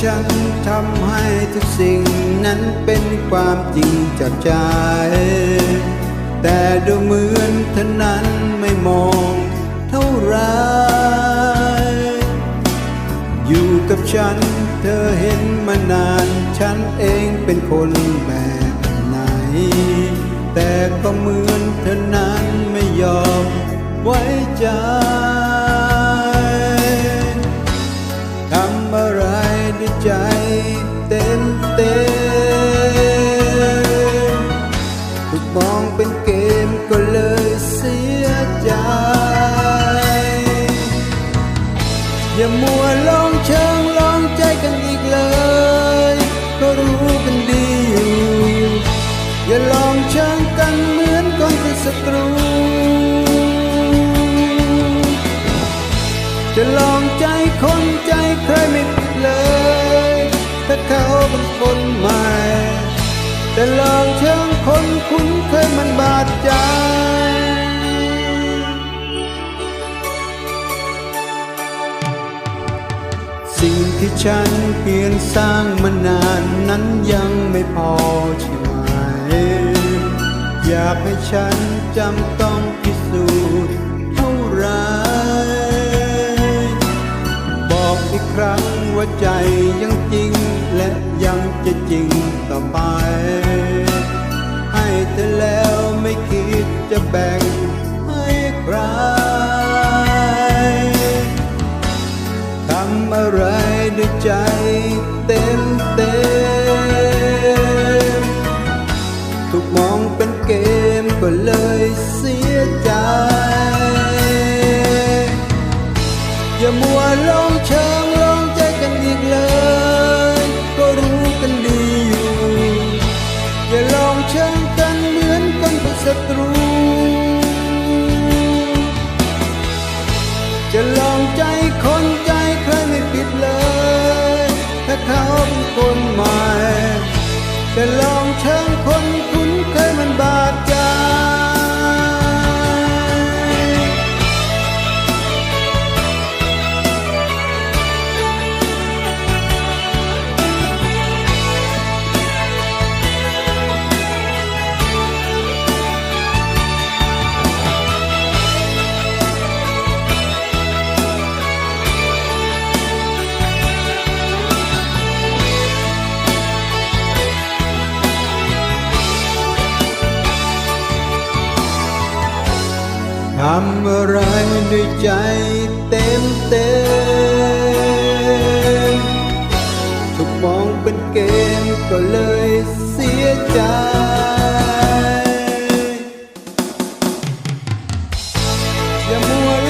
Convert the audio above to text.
ฉันทำให้ทุกสิ่งนั้นเป็นความจริงจากใจ แต่ดูเหมือนเธอนั้นไม่มองเท่าไร อยู่กับฉันเธอเห็นมานาน ฉันเองเป็นคนแบบไหน แต่ก็เหมือนเธอนั้นไม่ยอมไว้ใจ อย่ามัวลองเชิงลองใจกันอีกเลยก็รู้กันดีอยู่อย่าลองเชิงกันเหมือนคนเป็นศัตรูจะลองใจคนใจใครไม่ผิดเลย ถ้าเขาเป็นคนใหม่ แต่ลองเชิงคนคุ้นเคย ฉันเพียรสร้างมานานนั้นยังไม่พอใช่ไหม อยากให้ฉันจำต้องพิสูจน์เท่าไร บอกอีกครั้งว่าใจยังจริงและยังจะจริงต่อไป ใจเต็มเต็มถูกมองเป็นเกมก็เลยเสียใจำอะไรในใจเต็มเต็มถูกมองเป็นเกมก็เลยเสียใจ อย่ามัว